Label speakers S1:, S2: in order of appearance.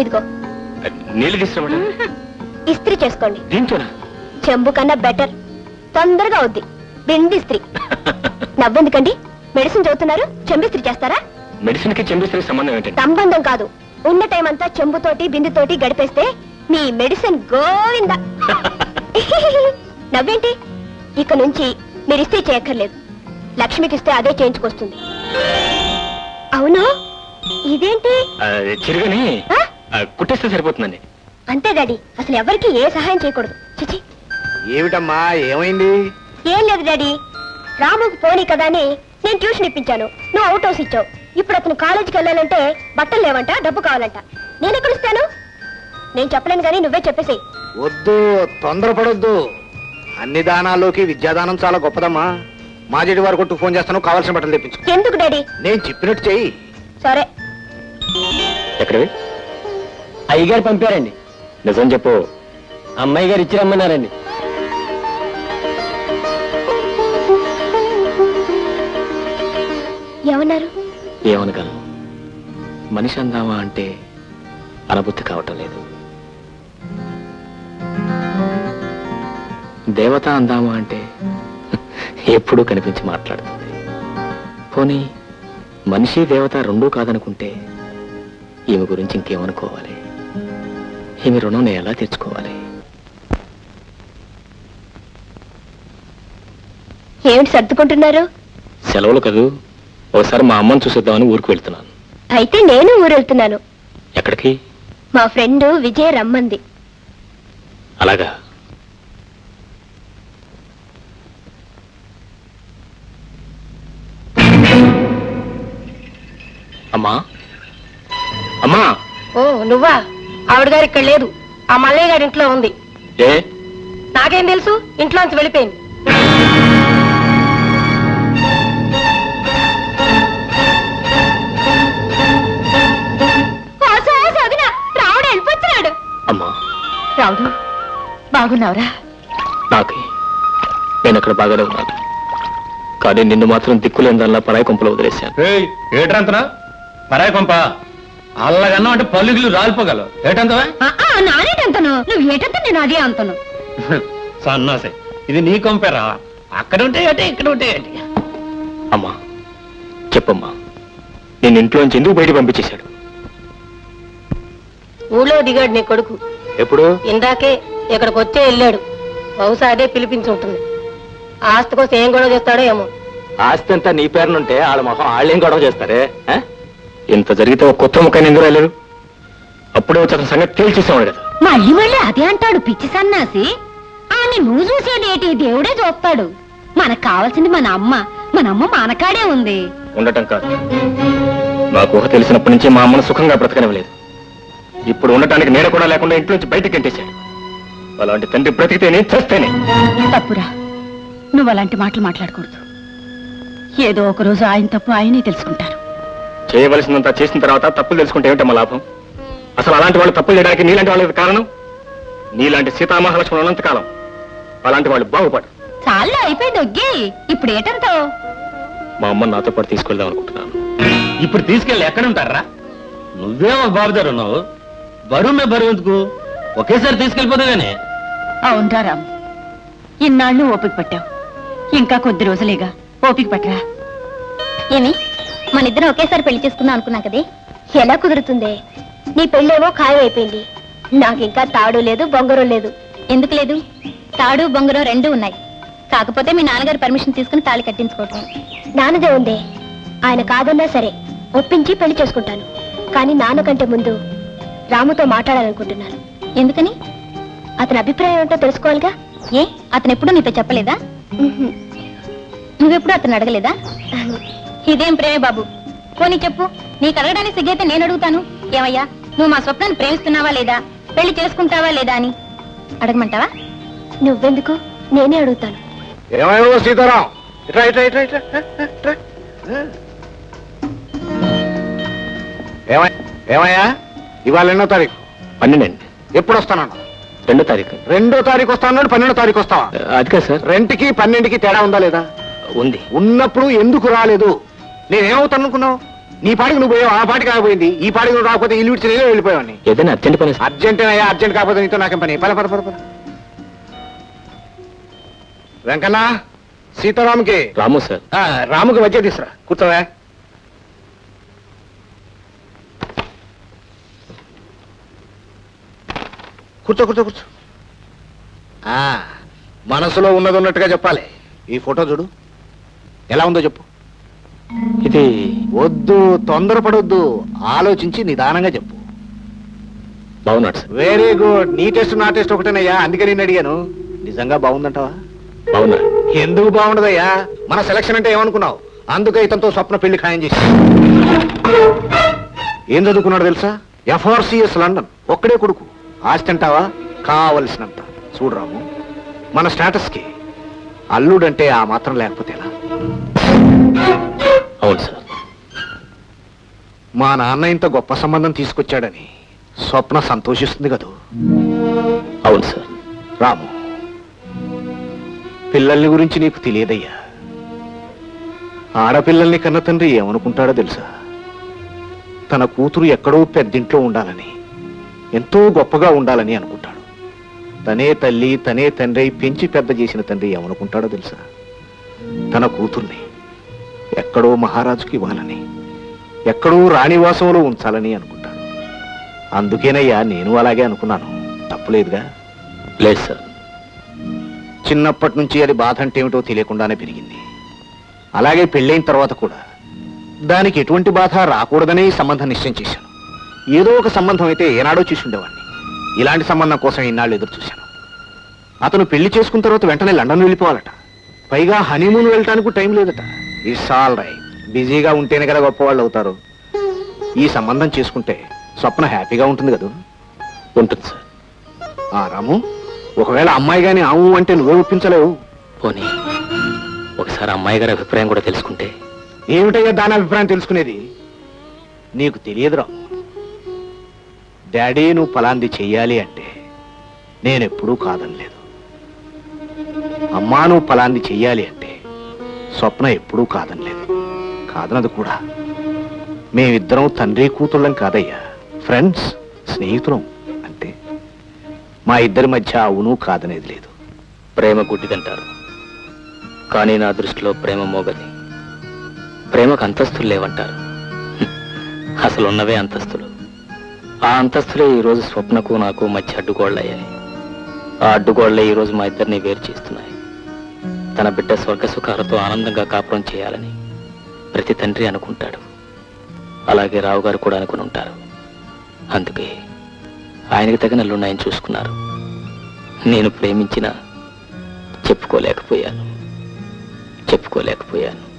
S1: ఇదిగో.
S2: నీళ్ళు తీసుకురామంట
S1: ఇస్త్రీ చేసుకోండి.
S2: దీంతోనా?
S1: చెంబు కన్నా బెటర్. తొందరగా అవుద్ది. బింది ఇస్త్రీ. నవ్వెందుకండి? మెడిసిన్ చదువుతున్నారు? చెంబు ఇస్త్రీ చేస్తారా?
S2: మెడిసిన్కి చెంబిస్తే సంబంధం ఏంటండి?
S1: సంబంధం కాదు. ఉన్న టైం అంతా చెంబుతోటి బిందుతోటి గడిపేస్తే మీ మెడిసిన్ గోవింద. నవ్వేంటి? ఇక నుంచి మీరు ఇస్తే చేయక్కర్లేదు. లక్ష్మికి ఇస్తే అదే చేయించుకొస్తుంది. అవును? ఇదేంటి?
S2: చిరుగని?
S1: ఆ?
S2: కుట్టేస్తే సరిపోతుందండి.
S1: అంతే డాడీ. అసలు ఎవరికి ఏ సహాయం చేయకూడదు. చిచి.
S3: ఏమిటమ్మా ఏమైంది?
S1: ఏం లేదు డాడీ. రాముకు పోనీ కదా అని నేను ట్యూషన్ ఇప్పించాను. నువ్వు అవుట్ హౌస్ ఇచ్చావు. ఇప్పుడు అతను కాలేజీకి వెళ్ళాలంటే బట్టలు లేవంట డబ్బు కావాలంట. నేను ఎక్కడ ఇస్తాను? నేను చెప్పలేను కానీ నువ్వే చెప్పేసేయ్.
S3: వద్దు తొందరపడొద్దు. అన్ని దానాల్లోకి విద్యాదానం చాలా గొప్పదమ్మా. మాజేడి వారి కొట్టు ఫోన్ చేస్తాను కావాల్సిన బట్టలు తెప్పించు.
S1: ఎందుకు డాడీ?
S3: నేను చెప్పినట్టు చెయ్యి.
S1: సరే.
S2: ఎక్కడవి?
S4: అయ్యగారు పంపారండి.
S2: నిజం చెప్పు.
S4: అమ్మాయి గారు ఇచ్చి రమ్మన్నారండి.
S1: ఏమన్నారు?
S2: ఏమనగలను? మనిషి అందామా అంటే అనుభూతి కావటం లేదు. దేవత అందామా అంటే ఎప్పుడూ కనిపించి మాట్లాడుతుంది. పోనీ మనిషి దేవత రెండూ కాదనుకుంటే ఈమె గురించి ఇంకేమనుకోవాలి? ఈమె రుణం నేను ఎలా తెచ్చుకోవాలి?
S1: ఏమిటి సర్దుకుంటున్నారు?
S2: సెలవులు కదూ? ఒకసారి మా అమ్మని చూసేద్దామని ఊరికి వెళ్తున్నాను.
S1: అయితే నేను ఊరు వెళ్తున్నాను
S2: ఎక్కడికి?
S1: మా ఫ్రెండ్ విజయ రమ్మంది.
S2: అలాగా. అమ్మా? అమ్మా?
S5: ఓ నువ్వా? ఆవిడ గారు ఇక్కడ లేదు. ఆ మల్లయ్య గారి ఇంట్లో ఉంది.
S2: ఏ?
S5: నాకేం తెలుసు? ఇంట్లోంచి వెళ్ళిపోయింది.
S2: అమ్మా.
S5: రావుడు బాగున్నావురా?
S2: నాకు. నేను అక్కడ బాగానే ఉన్నాను కానీ నిన్ను మాత్రం దిక్కులేని దానిలా పరాయి కొంపలో వదిలేశాను.
S4: పరాయి కొంప. అల్లగన్నం అంటే పల్లుగులు రాలిపోగలవు. ఏటంతవా?
S5: నానేటంతను. నువ్వు ఏటంత నేను అదే అంతను.
S4: సన్నాసే ఇది నీ కొంపేరా అక్కడ ఉంటే అంటే ఇక్కడ ఉంటే ఏంటి?
S2: అమ్మా చెప్పమ్మా. నేను ఇంట్లోంచి ఎందుకు బయట పంపించేశాడు?
S5: ఊళ్ళో దిగాడు నీ కొడుకు.
S2: ఎప్పుడు?
S5: ఇందాకే ఇక్కడికి వచ్చే వెళ్ళాడు. బహుశా అదే పిలిపించి ఉంటుంది. ఆస్తి కోసం ఏం గొడవ చేస్తాడో ఏమో.
S2: ఆస్తి అంతా నీ పేరునుంటే వాళ్ళ మొహం వాళ్ళేం గొడవ చేస్తారే? ఆ? ఇంత జరిగితే ఒక కొత్త ముఖాన్ని ఎందుకు రాలేదు అప్పుడే వచ్చి అతని సంగతి తేల్చేసేవాడు కదా.
S5: మళ్ళీ మళ్ళీ అదే అంటాడు పిచ్చి సన్నాసి. అని నువ్వు చూసేదేటి దేవుడే చూస్తాడు. మనకు కావాల్సింది మన అమ్మ. మన అమ్మ మనకాడే ఉంది.
S2: ఉండటం కాదు. నాకు ఊహ తెలిసినప్పటి నుంచి మా అమ్మను సుఖంగా బ్రతకనివ్వలేదు. ఇప్పుడు ఉండటానికి నేను కూడా లేకుండా ఇంట్లోంచి బయటకు గంటేశాడు. అలాంటి తండ్రి బ్రతికితేనే చేస్తేనే.
S5: తప్పురా. నువ్వు అలాంటి మాటలు మాట్లాడకూడదు. ఏదో ఒక రోజు ఆయన తప్పు ఆయనే తెలుసుకుంటారు.
S2: చేయవలసినంత చేసిన తర్వాత తప్పులు తెలుసుకుంటే ఏమిటమ్మా లాభం? అసలు అలాంటి వాళ్ళు తప్పులు చేయడానికి నీలాంటి వాళ్ళకి కారణం? నీలాంటి సీతామహాలక్ష్మణులు ఉన్నంత కాలం అలాంటి వాళ్ళు బాగుపడు
S5: చాలా అయిపోయింది ఒగ్గి. ఇప్పుడు ఏటంతో?
S2: మా అమ్మని నాతో పాటు తీసుకెళ్దాం అనుకుంటున్నాను.
S4: ఇప్పుడు తీసుకెళ్ళి ఎక్కడ ఉంటారా? నువ్వేమో బాబుదారు ఉన్నావు. బరువు మే బరువు ఎందుకు? ఒకేసారి తీసుకెళ్ళిపోతాగానే
S5: అవునరా రామ్. ఇన్నాళ్ళు ఓపిక పట్టావు. ఇంకా కొద్ది రోజులేగా. ఓపిక పట్టరా?
S1: ఏమి? మన ఇద్దరం ఒకేసారి పెళ్ళి చేసుకుందాం అనుకున్నాం కదే. ఎలా కుదురుతుందే? నీ పెళ్ళేమో ఖాయం అయిపోయింది నాకు ఇంకా తాడు లేదు బొంగరం లేదు. ఎందుకు లేదు? తాడు బొంగరం రెండు ఉన్నాయి. కాకపోతే మీ నాన్నగారు పర్మిషన్ తీసుకుని తాళి కట్టించుకోవటం నాన్నదే ఉందే. ఆయన కాదన్నా సరే ఒప్పించి పెళ్ళి చేసుకుంటాను. కానీ నాన్న కంటే ముందు రాముతో మాట్లాడాలనుకుంటున్నాను. ఎందుకని? అతని అభిప్రాయం ఏంటో తెలుసుకోవాలిగా? ఏ? అతను ఎప్పుడు నీతో చెప్పలేదా? నువ్వెప్పుడు అతను అడగలేదా? ఇదేం ప్రేమే బాబు? పోనీ చెప్పు నీకు అడగడానికి సిగ్గైతే నేను అడుగుతాను. ఏమయ్యా నువ్వు మా స్వప్నాన్ని ప్రేమిస్తున్నావా లేదా? పెళ్ళి చేసుకుంటావా లేదా అని. అడగమంటావా? నువ్వెందుకు? నేనే అడుగుతాను.
S3: ఏమైనా సీతారాం? ఇట్రా ఇట్రా ఇట్రా ఇట్రా ఇట్రా. ఏమై ఏమయ్యా ఇవాళ ఎన్నో తారీఖు?
S2: పన్నెండండి.
S3: ఎప్పుడు వస్తానన్నా
S2: రెండో తారీఖు.
S3: రెండో తారీఖు వస్తాను పన్నెండో తారీఖు వస్తావా?
S2: అది కాదు సార్.
S3: రెంట్కి పన్నెండుకి తేడా ఉందా లేదా?
S2: ఉంది.
S3: ఉన్నప్పుడు ఎందుకు రాలేదు? నేనేమవుతాను అనుకున్నావు నీ పాటికి నువ్వు పోయావు ఆ పాటికి ఆగిపోయింది ఈ పాటికి నువ్వు రాకపోతే ఇల్లు విడిచి నేను వెళ్ళిపోయావని
S2: ఏదైనా అర్జెంట్ పని
S3: అర్జెంట్ అయ్యా అర్జెంట్ కాకపోతే నీతో నాకేం పని? పద పద పద పద. వెంకన్న సీతారాముకి.
S2: రాము సార్.
S3: ఆ, రాముకి వచ్చే తీసురా. కూర్చోవా. కూర్చో కూర్చో కూర్చో. ఆ, మనసులో ఉన్నది ఉన్నట్టుగా చెప్పాలి. ఈ ఫోటో చూడు. ఎలా ఉందో చెప్పు.
S2: ఇది
S3: వద్దు తొందరపడొద్దు. ఆలోచించి నిదానంగా చెప్పు.
S2: బాగున్నాడు సార్.
S3: వెరీ గుడ్ నీ టెస్ట్ నా టెస్ట్ ఒకటేనయ్యా. అందుకే నేను అడిగాను. నిజంగా బాగుందంటావా?
S2: బాగున్నాడు.
S3: ఎందుకు బాగుండదయ్యా? మన సెలక్షన్ అంటే ఏమనుకున్నావు? అందుకే ఇతనితో స్వప్న పెళ్ళి ఖాయం చేసి ఏం చదువుకున్నాడు తెలుసా? FRCS London. ఒక్కడే కొడుకు. ఆస్తి అంటావా? కావలసినంత. చూడరాము మన స్టేటస్కి అల్లుడంటే ఆ మాత్రం లేకపోతే ఎలా?
S2: అవును సార్.
S3: మా నాన్న ఇంత గొప్ప సంబంధం తీసుకొచ్చాడని స్వప్న సంతోషిస్తుంది కదూ.
S2: అవును సార్.
S3: రాము పిల్లల్ని గురించి నీకు తెలియదయ్యా. ఆడపిల్లల్ని కన్న తండ్రి ఏమనుకుంటాడో తెలుసా? తన కూతురు ఎక్కడో పెద్దింట్లో ఉండాలని ఎంతో గొప్పగా ఉండాలని అనుకుంటాడు. తనే తల్లి తనే తండ్రి పెంచి పెద్ద చేసిన తండ్రి ఏమనుకుంటాడో తెలుసా? తన కూతుర్ని. ఎక్కడో మహారాజుకి ఇవ్వాలని ఎక్కడో రాణివాసంలో ఉంచాలని అనుకుంటాడు. అందుకేనయ్యా నేను అలాగే అనుకున్నాను. తప్పులేదుగా
S2: లేదు సార్.
S3: చిన్నప్పటి నుంచి అది బాధ అంటే ఏమిటో తెలియకుండానే పెరిగింది. అలాగే పెళ్ళైన తర్వాత కూడా దానికి ఎటువంటి బాధ రాకూడదనే సంబంధం నిశ్చయం చేశాను. ఏదో ఒక సంబంధం అయితే ఏనాడో చూసి ఉండేవాడిని. ఇలాంటి సంబంధం కోసం ఇన్నాళ్ళు ఎదురు చూశాను. అతను పెళ్ళి చేసుకున్న తర్వాత వెంటనే లండన్ వెళ్ళిపోవాలట. పైగా హనీమూన్ వెళ్ళటానికి టైం లేదట. ఇట్స్ ఆల్ రైట్ బిజీగా ఉంటేనే కదా గొప్పవాళ్ళు అవుతారు. ఈ సంబంధం చేసుకుంటే స్వప్న హ్యాపీగా ఉంటుంది కదా?
S2: ఉంటుంది సార్.
S3: ఆ రాము ఒకవేళ అమ్మాయి గాని ఆవు అంటే నువ్వే ఒప్పించలేవు.
S2: పోనీ ఒకసారి అమ్మాయి గారి అభిప్రాయం కూడా తెలుసుకుంటే?
S3: ఏమిటయ్యా దాని అభిప్రాయం తెలుసుకునేది? నీకు తెలియదురా డాడీ నువ్వు ఫలాంది చెయ్యాలి అంటే నేనెప్పుడూ కాదనలేదు. అమ్మా నువ్వు ఫలాంది చెయ్యాలి అంటే స్వప్న ఎప్పుడూ కాదనలేదు కాదనదు కూడా. మేమిద్దరం తండ్రి కూతుళ్ళం కాదయ్యా. ఫ్రెండ్స్ స్నేహితులం అంటే మా ఇద్దరి మధ్య అవును కాదనేది లేదు.
S2: ప్రేమ గుడ్డిదంటారు. కానీ నా దృష్టిలో ప్రేమ మోగది ప్రేమకు అంతస్తులు లేవంటారు. అసలు ఉన్నవే అంతస్తులు. ఆ అంతస్తులే ఈ రోజు స్వప్నకు నాకు మధ్య అడ్డుగోళ్ళయ్యాయి. ఆ అడ్డుగోళ్ళే ఈ రోజు మా ఇద్దరిని వేరు చేస్తున్నాయి. తన బిడ్డ స్వర్గసుఖాలతో ఆనందంగా కాపురం చేయాలని ప్రతి తండ్రి అనుకుంటాడు. అలాగే రావు గారు కూడా అనుకుని ఉంటారు. అందుకే ఆయనకి తగిన ఆయన చూసుకున్నారు. నేను ప్రేమించిన చెప్పుకోలేకపోయాను. చెప్పుకోలేకపోయాను.